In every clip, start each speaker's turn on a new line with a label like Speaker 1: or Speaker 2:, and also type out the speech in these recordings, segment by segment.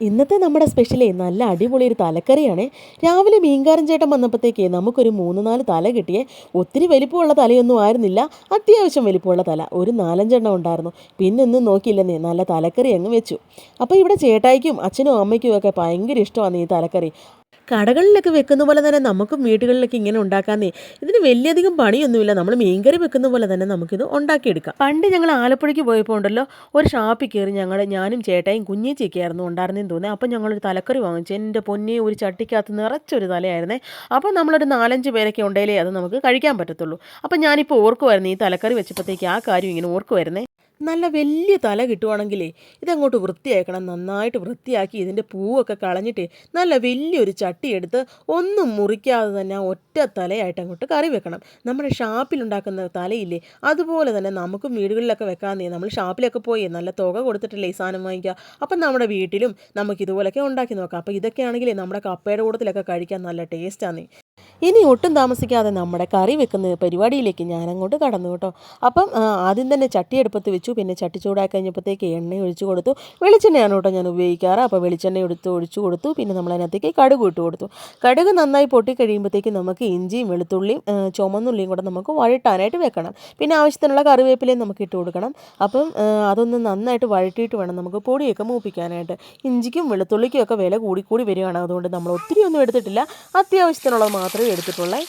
Speaker 1: ഇന്നത്തെ നമ്മുടെ സ്പെഷ്യലേ നല്ല അടിപൊളി ഒരു തലക്കറിയാണ്. രാവിലെ മീൻകാരൻ ചേട്ടൻ വന്നപ്പോഴത്തേക്ക് നമുക്കൊരു മൂന്ന് നാല് തല കിട്ടിയേ. ഒത്തിരി വലിപ്പമുള്ള തലയൊന്നും ആയിരുന്നില്ല. അത്യാവശ്യം വലിപ്പമുള്ള തല. ഒരു നാലഞ്ചെണ്ണം ഉണ്ടായിരുന്നു. പിന്നെ ഒന്നും നോക്കിയില്ലെന്നേ നല്ല തലക്കറി അങ്ങ് വെച്ചു. അപ്പോൾ ഇവിടെ ചേട്ടായിക്കും അച്ഛനും അമ്മയ്ക്കും ഒക്കെ ഭയങ്കര ഇഷ്ടമാണ് ഈ തലക്കറി. കടകളിലൊക്കെ വെക്കുന്ന പോലെ തന്നെ നമുക്കും വീടുകളിലൊക്കെ ഇങ്ങനെ ഉണ്ടാക്കാന്നേ. ഇതിന് വലിയധികം പണിയൊന്നുമില്ല. നമ്മൾ മീൻകറി വെക്കുന്ന പോലെ തന്നെ നമുക്കിത് ഉണ്ടാക്കിയെടുക്കാം. പണ്ട് ഞങ്ങൾ ആലപ്പുഴയ്ക്ക് പോയപ്പോൾ ഉണ്ടല്ലോ ഒരു ഷാപ്പിൽ കയറി ഞങ്ങൾ ഞാനും ചേട്ടായും ആയിരുന്നു ഉണ്ടായിരുന്നെന്ന് തോന്നുന്നത് അപ്പം ഞങ്ങളൊരു തലക്കറി വാങ്ങിച്ചു. എന്റെ പൊന്നി ഒരു ചട്ടിക്കകത്ത് നിറച്ചൊരു തലയായിരുന്നേ. അപ്പോൾ നമ്മളൊരു നാലഞ്ച് പേരൊക്കെ ഉണ്ടെങ്കിലേ അത് നമുക്ക് കഴിക്കാൻ പറ്റത്തുള്ളൂ. അപ്പം ഞാനിപ്പോൾ ഓർക്കുമായിരുന്നു ഈ തലക്കറി വെച്ചപ്പോഴത്തേക്ക് ആ കാര്യം ഇങ്ങനെ ഓർക്കുമായിരുന്നേ നല്ല വലിയ തല കിട്ടുവാണെങ്കിലേ ഇതങ്ങോട്ട് വൃത്തിയാക്കണം നന്നായിട്ട് വൃത്തിയാക്കി ഇതിന്റെ പൂവൊക്കെ കളഞ്ഞിട്ട് നല്ല വലിയൊരു ചട്ടി എടുത്ത് ഒന്നും മുറിക്കാതെ തന്നെ ഒറ്റ തലയായിട്ട് അങ്ങോട്ട് കറി വെക്കണം. നമ്മുടെ ഷാപ്പിലുണ്ടാക്കുന്ന തലയില്ലേ അതുപോലെ തന്നെ നമുക്കും വീടുകളിലൊക്കെ വെക്കാമെന്നേ നമ്മൾ ഷാപ്പിലൊക്കെ പോയി നല്ല തുക കൊടുത്തിട്ടല്ലേ ഈ സാധനം വാങ്ങിക്കുക. അപ്പം നമ്മുടെ വീട്ടിലും നമുക്ക് ഇതുപോലൊക്കെ ഉണ്ടാക്കി നോക്കാം. അപ്പോൾ ഇതൊക്കെയാണെങ്കിലേ നമ്മുടെ കപ്പയുടെ കൂടത്തിലൊക്കെ കഴിക്കാൻ നല്ല ടേസ്റ്റാന്നേ ഇനി ഒട്ടും താമസിക്കാതെ നമ്മുടെ കറി വെക്കുന്ന പരിപാടിയിലേക്ക് ഞാൻ അങ്ങോട്ട് കടന്നു കേട്ടോ. അപ്പം ആദ്യം തന്നെ ചട്ടി അടുപ്പത്ത് വെച്ചു. പിന്നെ ചട്ടി ചൂടാക്കി കഴിഞ്ഞപ്പോഴത്തേക്ക് എണ്ണ ഒഴിച്ചു കൊടുത്തു. വെളിച്ചെണ്ണയാണ് കേട്ടോ ഞാൻ ഉപയോഗിക്കാറ്. അപ്പോൾ വെളിച്ചെണ്ണ എടുത്ത് ഒഴിച്ചു കൊടുത്തു. പിന്നെ നമ്മൾ അതിനകത്തേക്ക് കടുക് ഇട്ട് കൊടുത്തു. കടുക് നന്നായി പൊട്ടി കഴിയുമ്പോഴത്തേക്ക് നമുക്ക് ഇഞ്ചിയും വെളുത്തുള്ളിയും ചുമന്നുള്ളിയും കൂടെ നമുക്ക് വഴട്ടാനായിട്ട് വെക്കണം. പിന്നെ ആവശ്യത്തിനുള്ള കറിവേപ്പിലയും നമുക്ക് ഇട്ട് കൊടുക്കണം. അപ്പം അതൊന്ന് നന്നായിട്ട് വഴട്ടിയിട്ട് വേണം നമുക്ക് പൊടിയൊക്കെ മൂപ്പിക്കാനായിട്ട്. ഇഞ്ചിക്കും വെളുത്തുള്ളിക്കും ഒക്കെ വില കൂടി കൂടി വരികയാണ്. അതുകൊണ്ട് നമ്മൾ ഒത്തിരി ഒന്നും എടുത്തിട്ടില്ല അത്യാവശ്യത്തിനുള്ളത് മാത്രമേ എടുത്തിട്ടുള്ളേ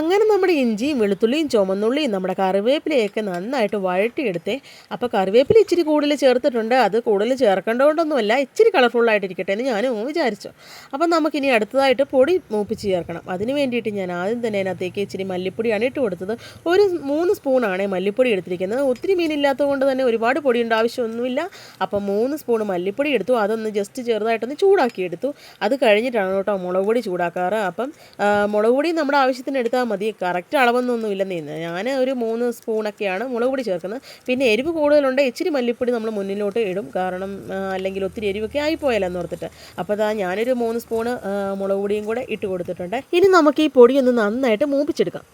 Speaker 1: അങ്ങനെ നമ്മുടെ ഇഞ്ചിയും വെളുത്തുള്ളിയും ചുമന്നുള്ളിയും നമ്മുടെ കറിവേപ്പിലയൊക്കെ നന്നായിട്ട് വഴട്ടിയെടുത്തേ അപ്പോൾ കറിവേപ്പില ഇച്ചിരി കൂടുതൽ ചേർത്തിട്ടുണ്ട്. അത് കൂടുതൽ ചേർക്കേണ്ടതുകൊണ്ടൊന്നുമല്ല ഇച്ചിരി കളർഫുള്ളായിട്ടിരിക്കട്ടെ എന്ന് ഞാനും വിചാരിച്ചു. അപ്പം നമുക്കിനി അടുത്തതായിട്ട് പൊടി മൂപ്പിച്ച് ചേർക്കണം. അതിന് വേണ്ടിയിട്ട് ഞാൻ ആദ്യം തന്നെ അതിനകത്തേക്ക് ഇച്ചിരി മല്ലിപ്പൊടിയാണ് ഇട്ട് കൊടുത്തത്. ഒരു മൂന്ന് സ്പൂണാണ് മല്ലിപ്പൊടി എടുത്തിരിക്കുന്നത്. ഒത്തിരി മീനില്ലാത്തത് കൊണ്ട് തന്നെ ഒരുപാട് പൊടിയുടെ ആവശ്യമൊന്നുമില്ല. അപ്പം മൂന്ന് സ്പൂൺ മല്ലിപ്പൊടി എടുത്തു. അതൊന്ന് ജസ്റ്റ് ചെറുതായിട്ടൊന്ന് ചൂടാക്കി എടുത്തു അത് കഴിഞ്ഞിട്ടാണ് കേട്ടോ മുളക് പൊടി ചൂടാക്കാറ്. അപ്പം മുളക് പൊടി നമ്മുടെ ആവശ്യത്തിന് എടുത്താൽ മതി. കറക്റ്റ് അളവൊന്നും ഇല്ലെന്ന് ഞാൻ ഒരു മൂന്ന് സ്പൂണൊക്കെയാണ് മുളക് പൊടി ചേർക്കുന്നത്. പിന്നെ എരിവ് കൂടുതലുണ്ട് ഇച്ചിരി മല്ലിപ്പൊടി നമ്മൾ മുന്നിലോട്ട് ഇടും. കാരണം അല്ലെങ്കിൽ ഒത്തിരി എരിവൊക്കെ ആയിപ്പോയാലെന്ന് ഓർത്തിട്ട് അപ്പോൾ അതാ ഞാനൊരു മൂന്ന് സ്പൂണ് മുളക് പൊടിയും കൂടെ ഇട്ട് കൊടുത്തിട്ടുണ്ട്. ഇനി നമുക്ക് ഈ പൊടി ഒന്ന് നന്നായിട്ട് മൂപ്പിച്ചെടുക്കാം.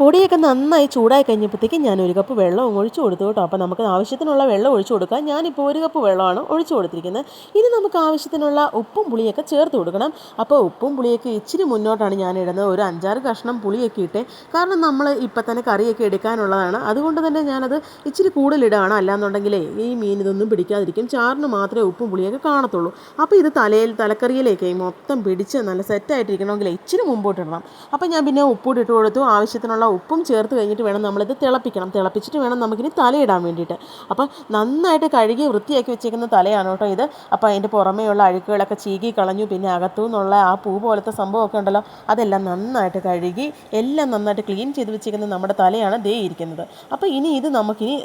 Speaker 1: പൊടിയൊക്കെ നന്നായി ചൂടായി കഴിഞ്ഞപ്പോഴത്തേക്ക് ഞാൻ ഒരു കപ്പ് വെള്ളം ഒഴിച്ചു കൊടുത്തു കേട്ടോ. അപ്പോൾ നമുക്ക് ആവശ്യത്തിനുള്ള വെള്ളം ഒഴിച്ചു കൊടുക്കാം. ഞാനിപ്പോൾ ഒരു കപ്പ് വെള്ളമാണ് ഒഴിച്ചു കൊടുത്തിരിക്കുന്നത്. ഇനി നമുക്ക് ആവശ്യത്തിനുള്ള ഉപ്പും പുളിയൊക്കെ ചേർത്ത് കൊടുക്കണം. അപ്പോൾ ഉപ്പും പുളിയൊക്കെ ഇച്ചിരി മുന്നോട്ടാണ് ഞാൻ ഇടുന്നത്. ഒരു അഞ്ചാറ് കഷ്ണം പുളിയൊക്കെ ഇട്ടേ. കാരണം നമ്മൾ ഇപ്പം തന്നെ കറിയൊക്കെ എടുക്കാനുള്ളതാണ്. അതുകൊണ്ട് തന്നെ ഞാനത് ഇച്ചിരി കൂടുതലിടുകയാണ്. അല്ലാന്നുണ്ടെങ്കിലേ ഈ മീൻ ഇതൊന്നും പിടിക്കാതിരിക്കും. ചാറിന് മാത്രമേ ഉപ്പും പുളിയൊക്കെ കാണത്തുള്ളൂ. അപ്പോൾ ഇത് തലയിൽ തലക്കറിയിലേക്ക് മൊത്തം പിടിച്ച് നല്ല സെറ്റായിട്ടിരിക്കണമെങ്കിൽ ഇച്ചിരി മുമ്പോട്ടിടണം അപ്പോൾ ഞാൻ പിന്നെ ഉപ്പൂടി ഇട്ട് കൊടുത്തു. ആവശ്യത്തിനുള്ള ഉപ്പും ചേർത്ത് കഴിഞ്ഞിട്ട് വേണം നമ്മളിത് തിളപ്പിക്കണം. തിളപ്പിച്ചിട്ട് വേണം നമുക്കിനി തലയിടാൻ വേണ്ടിയിട്ട്. അപ്പം നന്നായിട്ട് കഴുകി വൃത്തിയാക്കി വെച്ചേക്കുന്ന തലയാണ് കേട്ടോ ഇത്. അപ്പോൾ അതിന്റെ പുറമേയുള്ള അഴുക്കുകളൊക്കെ ചീകി കളഞ്ഞു പിന്നെ അകത്തു നിന്നുള്ള ആ പൂ പോലത്തെ സംഭവമൊക്കെ ഉണ്ടല്ലോ അതെല്ലാം നന്നായിട്ട് കഴുകി എല്ലാം നന്നായിട്ട് ക്ലീൻ ചെയ്ത് വെച്ചേക്കുന്ന നമ്മുടെ തലയാണ് ദേ ഇരിക്കുന്നത്. അപ്പോൾ ഇനി ഇത് നമുക്കിനി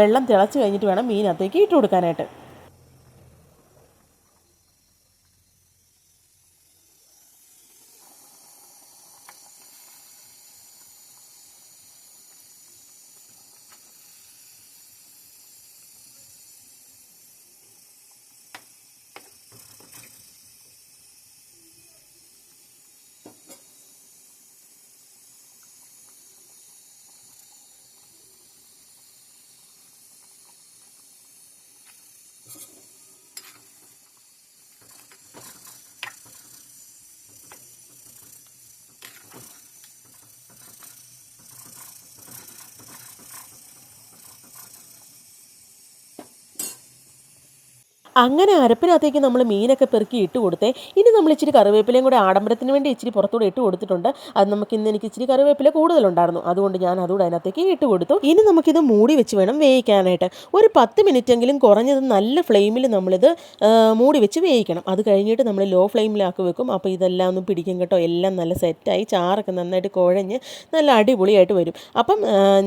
Speaker 1: വെള്ളം തിളച്ച് കഴിഞ്ഞിട്ട് വേണം മീനകത്തേക്ക് ഇട്ട് കൊടുക്കാനായിട്ട്. അങ്ങനെ അരപ്പിനകത്തേക്ക് നമ്മൾ മീനൊക്കെ പെറുക്കി ഇട്ട് കൊടുത്തേ. ഇനി നമ്മൾ ഇച്ചിരി കറിവേപ്പിലയും കൂടെ ആഡംബരത്തിന് വേണ്ടി ഇച്ചിരി പുറത്തൂടെ ഇട്ട് കൊടുത്തിട്ടുണ്ട്. അത് നമുക്ക് ഇന്ന് എനിക്ക് ഇച്ചിരി കറിവേപ്പില കൂടുതലുണ്ടായിരുന്നു. അതുകൊണ്ട് ഞാൻ അതുകൂടെ അതിനകത്തേക്ക് ഇട്ട് കൊടുത്തു. ഇനി നമുക്കിത് മൂടി വെച്ച് വേണം വേവിക്കാനായിട്ട്. ഒരു പത്ത് മിനിറ്റെങ്കിലും കുറഞ്ഞത് നല്ല ഫ്ലെയിമിൽ നമ്മളിത് മൂടി വെച്ച് വേവിക്കണം. അത് കഴിഞ്ഞിട്ട് നമ്മൾ ലോ ഫ്ലെയിമിലാക്കി വെക്കും. അപ്പോൾ ഇതെല്ലാം ഒന്ന് പിടിക്കും കേട്ടോ. എല്ലാം നല്ല സെറ്റായി ചാറൊക്കെ നന്നായിട്ട് കുഴഞ്ഞ് നല്ല അടിപൊളിയായിട്ട് വരും. അപ്പം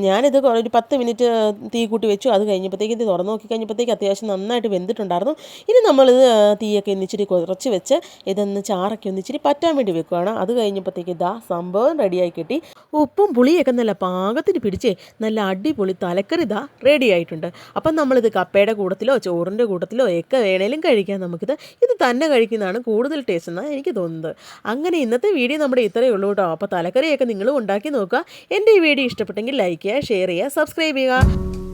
Speaker 1: ഞാനിത് ഒരു പത്ത് മിനിറ്റ് തീ കൂട്ടി വെച്ചു. അത് കഴിഞ്ഞപ്പോഴത്തേക്ക് ഇത് തുറന്നു നോക്കി കഴിഞ്ഞപ്പോഴത്തേക്ക് അത്യാവശ്യം നന്നായിട്ട് വെന്തിട്ടുണ്ടായിരുന്നു. ഇനി നമ്മൾ ഇത് തീയൊക്കെ ഒന്നിച്ചിരി കുറച്ച് വെച്ച് ഇതൊന്ന് ചാറൊക്കെ ഒന്നിച്ചിരി പറ്റാൻ വേണ്ടി വെക്കുകയാണ്. അത് കഴിഞ്ഞപ്പോഴത്തേക്ക് ഇതാ സംഭവം റെഡിയായി കിട്ടി. ഉപ്പും പുളിയൊക്കെ നല്ല പാകത്തിന് പിടിച്ചേ നല്ല അടിപൊളി തലക്കറി ഇതാ റെഡി ആയിട്ടുണ്ട്. അപ്പം നമ്മളിത് കപ്പയുടെ കൂട്ടത്തിലോ ചോറിന്റെ കൂട്ടത്തിലോ ഒക്കെ വേണേലും കഴിക്കാം നമുക്കിത്. ഇത് തന്നെ കഴിക്കുന്നതാണ് കൂടുതൽ ടേസ്റ്റ് എന്നാണ് എനിക്ക് തോന്നുന്നത്. അങ്ങനെ ഇന്നത്തെ വീഡിയോ നമ്മുടെ ഇത്രയേ ഉള്ളൂ കേട്ടോ. അപ്പോൾ തലക്കറിയൊക്കെ നിങ്ങളും ഉണ്ടാക്കി നോക്കുക. എന്റെ ഈ വീഡിയോ ഇഷ്ടപ്പെട്ടെങ്കിൽ ലൈക്ക് ചെയ്യുക ഷെയർ ചെയ്യുക സബ്സ്ക്രൈബ് ചെയ്യുക.